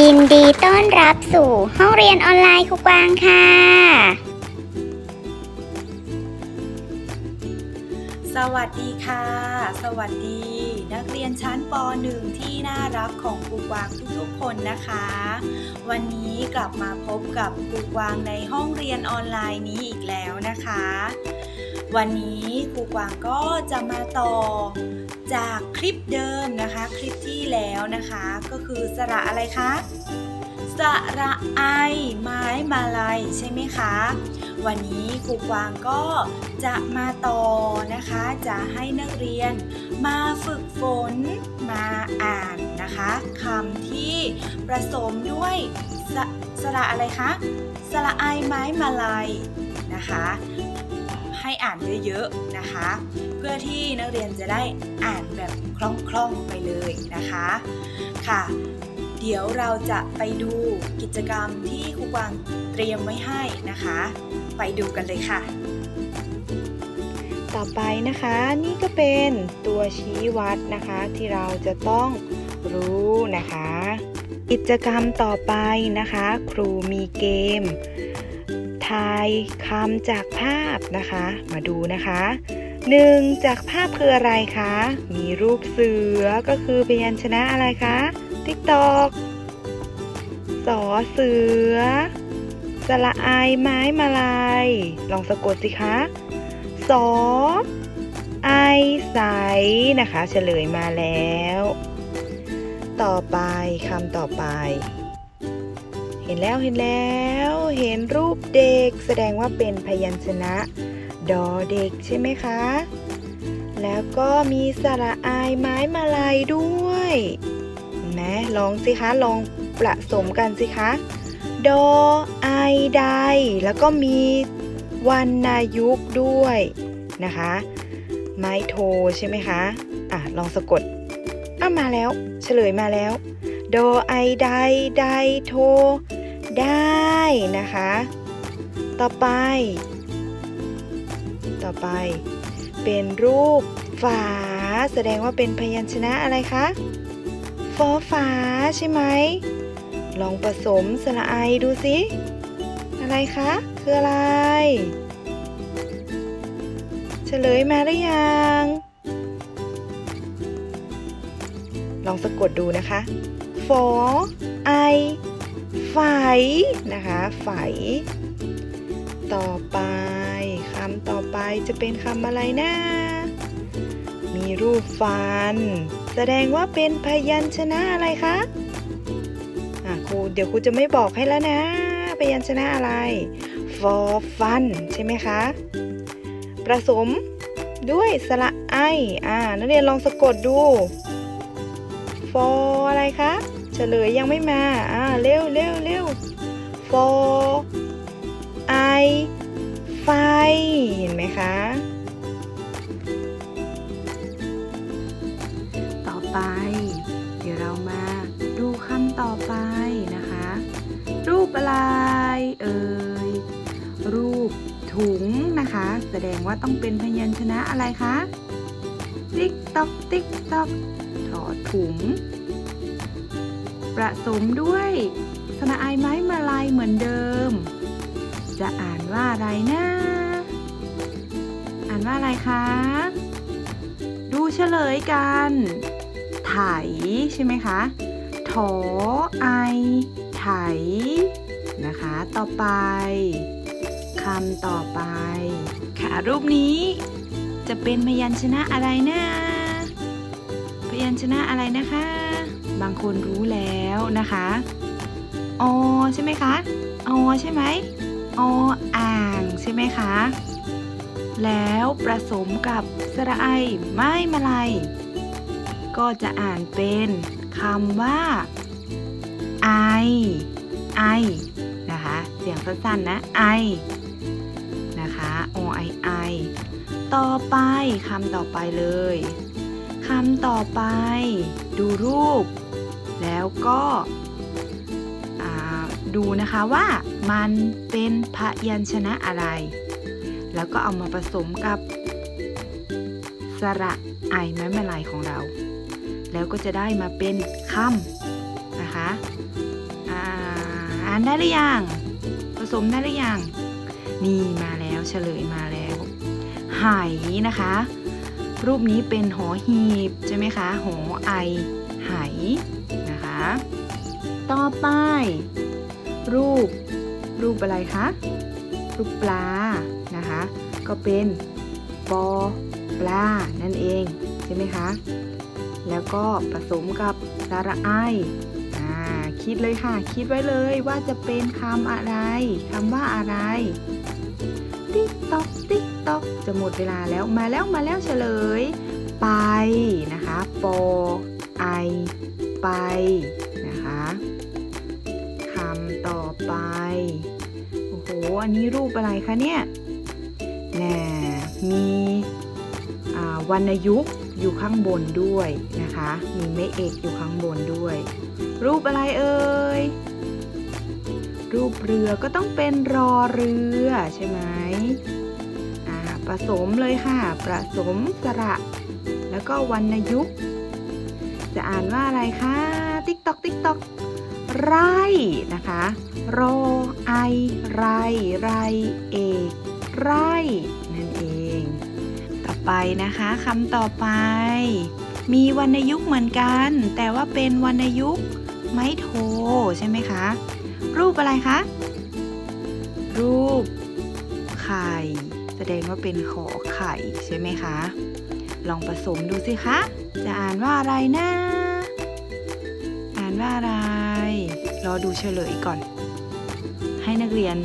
ยินดีต้อนรับสู่ห้องเรียนออนไลน์ครูกวางค่ะ สวัสดีค่ะ สวัสดี นักเรียนชั้นป .1 ที่น่ารักของครูกวางทุกๆคนนะคะ วันนี้กลับมาพบกับครูกวางในห้องเรียนออนไลน์นี้อีกแล้วนะคะ วันนี้ครูกวางก็จะมาต่อจากคลิปเดิมนะคะ คลิปที่แล้วนะคะ ก็คือสระอะไรคะสระไอ ไม้มาลัยใช่ไหมคะ วันนี้ครูกวางก็จะมาต่อนะคะ จะให้นักเรียนมาฝึกฝนมาอ่านนะคะคำที่ผสมด้วยสสระอะไรคะสระไอไม้มาลัยนะคะ ให้อ่านเยอะๆนะคะ เพื่อที่นักเรียนจะได้อ่านแบบคล่องๆไปเลยนะคะค่ะ เดี๋ยวเราจะไปดูกิจกรรมที่ครูกวางเตรียมไว้ให้นะคะ ไปดูกันเลยค่ะ ต่อไปนะคะนี่ก็เป็นตัวชี้วัดนะคะที่เราจะต้องรู้นะคะ กิจกรรมต่อไปนะคะ ครูมีเกม ทายคำจากภาพนะคะ มาดูนะคะหนึ่งจากภาพคืออะไรคะ มีรูปเสือก็คือพยัญชนะอะไรคะติ๊กตอกสอเสือ สระอายไม้มาลาย ลองสะกดสิคะสอไอใสนะคะ เฉลยมาแล้ว ต่อไปคำต่อไป เห็นแล้วเห็นแล้ว เห็นรูปเด็กแสดงว่าเป็นพยัญชนะ ดอเด็กใช่ไหมคะ แล้วก็มีสระอายไม้มาลายด้วยนะลองสิคะลองประสมกันสิคะดอไอใดแล้วก็มีวันนายุกด้วยนะคะ ไม้โทใช่ไหมคะ อะ ลองสะกดอ้ามาแล้ว เฉลยมาแล้ว ดอไอใดใดโท ได้นะคะ ต่อไป ต่อไป เป็นรูปฝา แสดงว่าเป็นพยัญชนะอะไรคะฟอฝาใช่ไหม ลองผสมสระไอดูสิอะไรคะ คืออะไร เฉลยมาหรือยัง ลองสะกดดูนะคะฟอไอ ไฝนะคะไฝต่อไปคำต่อไปจะเป็นคำอะไรนะ มีรูปฟัน แสดงว่าเป็นพยัญชนะอะไรคะอะครูเดี๋ยวครูจะไม่บอกให้แล้วนะ พยัญชนะอะไรฟอฟันใช่ไหมคะผสมด้วยสระไออ่านักเรียนลองสะกดดูฟออะไรคะ เฉลยยังไม่มา อ่า เร็วเร็วเร็วฟอไอไฟ เห็นไหมคะ ต่อไป เดี๋ยวเรามาดูคำต่อไปนะคะ รูปอะไร เอ่ย รูปถุงนะคะ แสดงว่าต้องเป็นพยัญชนะอะไรคะ ติ๊กตอกติ๊กตอกถอดถุง ประสมด้วยสระอายไม้มาลายเหมือนเดิม จะอ่านว่าอะไรนะ อ่านว่าอะไรคะ ดูเฉลยกัน ไถใช่ไหมคะถอไอ ไถ นะคะ ต่อไปคำต่อไป ค่ะรูปนี้จะเป็นพยัญชนะอะไรนะ พยัญชนะอะไรนะคะ บางคนรู้แล้วนะคะอใช่ไหมคะอใช่ไหมออ่างใช่ไหมคะ แล้วประสมกับสระไอไม้มาลัยก็จะอ่านเป็นคำว่าไอไอนะคะเสียงสั้นๆนะไอนะคะอไอไอต่อไปคำต่อไปเลย คำต่อไป ดูรูป แล้วก็ดูนะคะว่ามันเป็นพยัญชนะอะไร แล้วก็เอามาผสมกับ สระไอไม้มาลายของเรา แล้วก็จะได้มาเป็นคำนะคะอ่านได้หรือยังผสมได้หรือยังนี่มาแล้วเฉลยมาแล้ว ไหนะคะ รูปนี้เป็นหอหีบใช่ไหมคะ หอไอไหนะคะ ต่อไป รูป รูปอะไรคะ รูปปลา นะคะ ก็เป็นปอปลา นั่นเองใช่ไหมคะ แล้วก็ผสมกับสระไอคิดเลยค่ะ คิดไว้เลยว่าจะเป็นคำอะไร คำว่าอะไร ติ๊กตอกติ๊ก ตอกจะหมดเวลาแล้วมาแล้วมาแล้วเฉลย ไปนะคะปอไอไปนะคะคำต่อไป โอ้โห อันนี้รูปอะไรคะเนี่ยแน่มีวรรณยุกต์อยู่ข้างบนด้วยนะคะ มีแม่เอกอยู่ข้างบนด้วย รูปอะไรเอ่ย รูปเรือก็ต้องเป็นรอเรือใช่ไหม ผสมเลยค่ะผสมสระ แล้วก็วรรณยุกต์จะอ่านว่าอะไรคะติ๊กตอกติ๊กตอกไรนะคะรอไอไรไรเอกไรนั่นเอง ต่อไปนะคะคำต่อไป มีวรรณยุกต์เหมือนกัน แต่ว่าเป็นวรรณยุกต์ไม้โทใช่ไหมคะ รูปอะไรคะ รูปไข่ แสดงว่าเป็นขอไข่ใช่ไหมคะ ลองผสมดูสิคะ จะอ่านว่าอะไรนะ อ่านว่าอะไร รอดูเฉลยก่อน ให้นักเรียน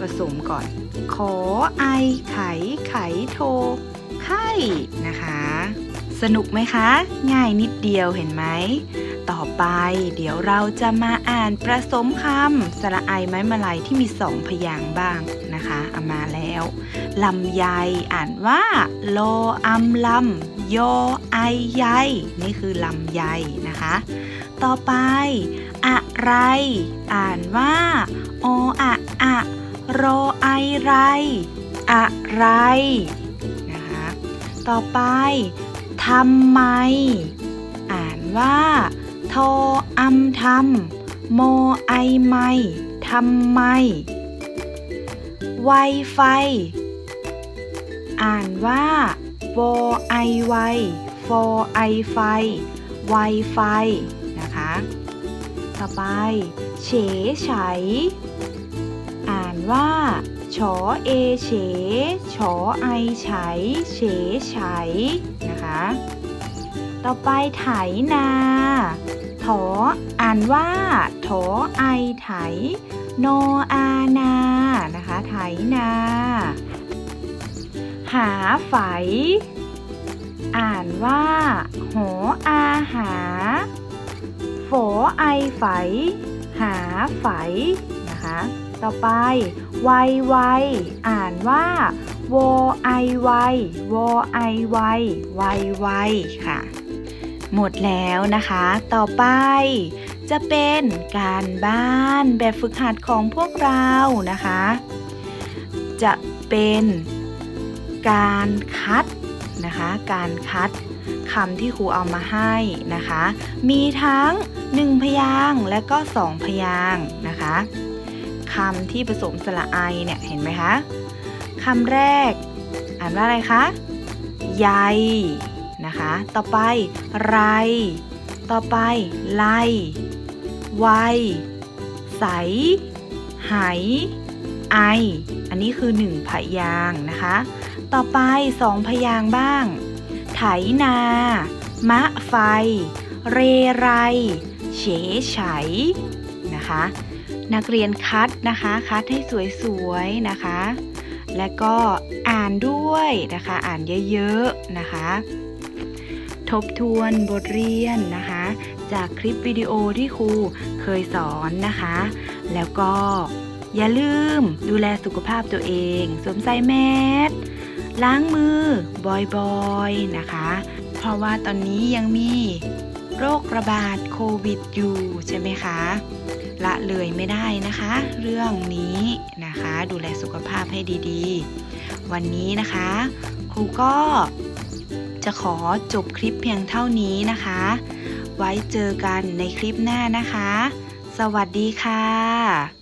ผสมก่อน ขอไอไข่ไข่โทไข่นะคะ สนุกไหมคะ ง่ายนิดเดียวเห็นไหม ต่อไป เดี๋ยวเราจะมาอ่านประสมคำสระไอไม้มาลัยที่มีสองพยางค์บ้างนะคะเอามาแล้วลำไยอ่านว่า โลอัมลำโยไอใยนี่คือลำไยนะคะ ต่อไป อะไร อ่านว่า โออะอะโรไอไร อะไรนะคะต่อไปทำไม อ่านว่า ทอัมทำโมไอไมทำไม ไวไฟ อ่านว่าโฟไอไวโฟไอไฟ ไวไฟ นะคะ ต่อไป เฉไฉ อ่านว่าฉอเอเฉฉอไอไฉเฉไฉนะคะ ต่อไปไถนา ออ่านว่าถอไอไถโนอานา นะคะ ไถนา หาไฝ อ่านว่าหออาหาโฝไอไฝ หาไฝ นะคะ ต่อไป ไวไว อ่านว่าโวไอไวโวไอไวไวไวค่ะ หมดแล้วนะคะ ต่อไปจะเป็นการบ้านแบบฝึกหัดของพวกเรานะคะ จะเป็นการคัดนะคะ การคัดคำที่ครูเอามาให้นะคะ มีทั้ง 1 พยางและก็ 2 พยางนะคะคำที่ผสมสระไอเนี่ยเห็นไหมคะคำแรก อ่านว่าอะไรคะใย นะคะ ต่อไป ไร ต่อไป ไลไวใส ไหไอ อันนี้คือหนึ่งพยางค์นะคะ ต่อไปสองพยางค์บ้าง ไถนา มะไฟ เรไร เฉไฉนะคะ นักเรียนคัดนะคะ คัดให้สวยๆนะคะ และก็อ่านด้วยนะคะ อ่านเยอะๆนะคะ ทบทวนบทเรียนนะคะ จากคลิปวิดีโอที่ครูเคยสอนนะคะ แล้วก็อย่าลืมดูแลสุขภาพตัวเอง สวมใส่แมสล้างมือบ่อยๆนะคะ เพราะว่าตอนนี้ยังมีโรคระบาดโควิดอยู่ใช่ไหมคะ ละเลยไม่ได้นะคะ เรื่องนี้นะคะ ดูแลสุขภาพให้ดีๆ วันนี้นะคะ ครูก็ จะขอจบคลิปเพียงเท่านี้นะคะ ไว้เจอกันในคลิปหน้านะคะ สวัสดีค่ะ